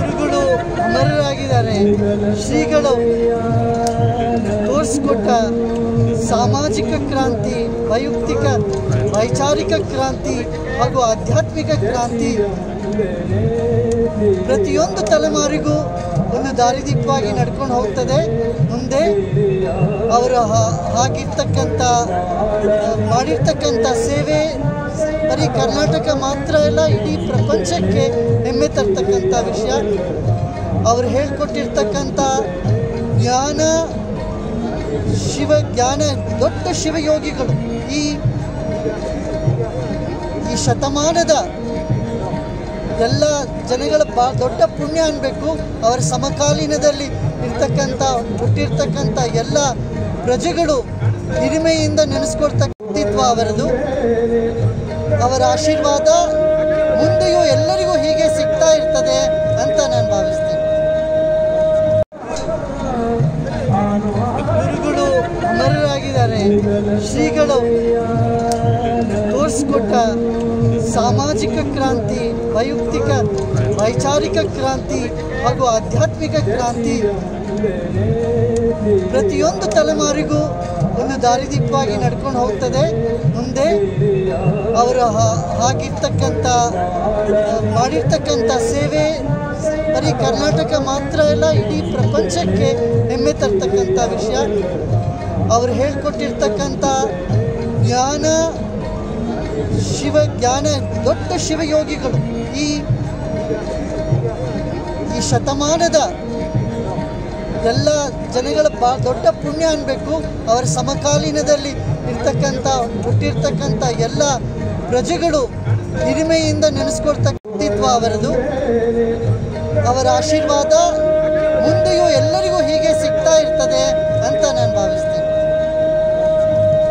ಗುರುಗಳು ಅಮರರಾಗಿದ್ದಾರೆ. ಶ್ರೀಗಳು ತೋರಿಸ್ಕೊಟ್ಟ ಸಾಮಾಜಿಕ ಕ್ರಾಂತಿ ವೈಯಕ್ತಿಕ ವೈಚಾರಿಕ ಕ್ರಾಂತಿ ಹಾಗೂ ಆಧ್ಯಾತ್ಮಿಕ ಕ್ರಾಂತಿ. ಪ್ರತಿಯೊಂದು ತಲೆಮಾರಿಗೂ ಒಂದು ದಾರಿದೀಪವಾಗಿ ನಡ್ಕೊಂಡು ಹೋಗ್ತದೆ. ಮುಂದೆ ಅವರು ಹಾಗಿರ್ತಕ್ಕಂಥ ಮಾಡಿರ್ತಕ್ಕಂಥ ಸೇವೆ, ಬರೀ ಕರ್ನಾಟಕ ಮಾತ್ರ ಅಲ್ಲ, ಇಡೀ ಪ್ರಪಂಚಕ್ಕೆ ಹೆಮ್ಮೆ ತರ್ತಕ್ಕಂಥ ವಿಷಯ. ಅವರು ಹೇಳ್ಕೊಟ್ಟಿರ್ತಕ್ಕಂಥ ಜ್ಞಾನ, ಶಿವ ಜ್ಞಾನ, ದೊಡ್ಡ ಶಿವಯೋಗಿಗಳು. ಈ ಈ ಶತಮಾನದ ಎಲ್ಲ ಜನಗಳ ಬಾ ದೊಡ್ಡ ಪುಣ್ಯ ಅನ್ನಬೇಕು ಅವರ ಸಮಕಾಲೀನದಲ್ಲಿ ಇರ್ತಕ್ಕಂಥ, ಹುಟ್ಟಿರ್ತಕ್ಕಂಥ ಎಲ್ಲ ಪ್ರಜೆಗಳು ಹಿರಿಮೆಯಿಂದ ನೆನೆಸ್ಕೊಡ್ತಕ್ಕಂಥಿತ್ವ ಅವರದು. ಅವರ ಆಶೀರ್ವಾದ ಮುಂದೆಯೂ ಎಲ್ಲರಿಗೂ ಹೀಗೆ ಸಿಗ್ತಾ ಇರ್ತದೆ ಅಂತ ನಾನು ಭಾವಿಸ್ತೇನೆ. ಗುರುಗಳು ಅಮರರಾಗಿದ್ದಾರೆ. ಶ್ರೀಗಳು ತೋರಿಸ್ಕೊಟ್ಟ ಸಾಮಾಜಿಕ ಕ್ರಾಂತಿ ವೈಯಕ್ತಿಕ, ವೈಚಾರಿಕ ಕ್ರಾಂತಿ ಹಾಗೂ ಆಧ್ಯಾತ್ಮಿಕ ಕ್ರಾಂತಿ ಪ್ರತಿಯೊಂದು ತಲೆಮಾರಿಗೂ ಒಂದು ದಾರಿದೀಪವಾಗಿ ನಡ್ಕೊಂಡು ಹೋಗ್ತದೆ. ಮುಂದೆ ಅವರು ಹಾಗಿರ್ತಕ್ಕಂಥ, ಮಾಡಿರ್ತಕ್ಕಂಥ ಸೇವೆ ಬರೀ ಕರ್ನಾಟಕ ಮಾತ್ರ ಅಲ್ಲ, ಇಡೀ ಪ್ರಪಂಚಕ್ಕೆ ಹೆಮ್ಮೆ ತರ್ತಕ್ಕಂಥ ವಿಷಯ. ಅವರು ಹೇಳ್ಕೊಟ್ಟಿರ್ತಕ್ಕಂಥ ಜ್ಞಾನ ಶಿವ ಜ್ಞಾನ ದೊಡ್ಡ ಶಿವಯೋಗಿಗಳು. ಈ ಈ ಶತಮಾನದ ಎಲ್ಲ ಜನಗಳ ಬಾ, ದೊಡ್ಡ ಪುಣ್ಯ ಅನ್ಬೇಕು. ಅವರ ಸಮಕಾಲೀನದಲ್ಲಿ ಇರ್ತಕ್ಕಂಥ, ಹುಟ್ಟಿರ್ತಕ್ಕಂಥ ಎಲ್ಲ ಪ್ರಜೆಗಳು ಹಿರಿಮೆಯಿಂದ ನೆನೆಸ್ಕೊಡ್ತಕ್ಕಂಥ ವ್ಯಕ್ತಿತ್ವ ಅವರದು. ಅವರ ಆಶೀರ್ವಾದ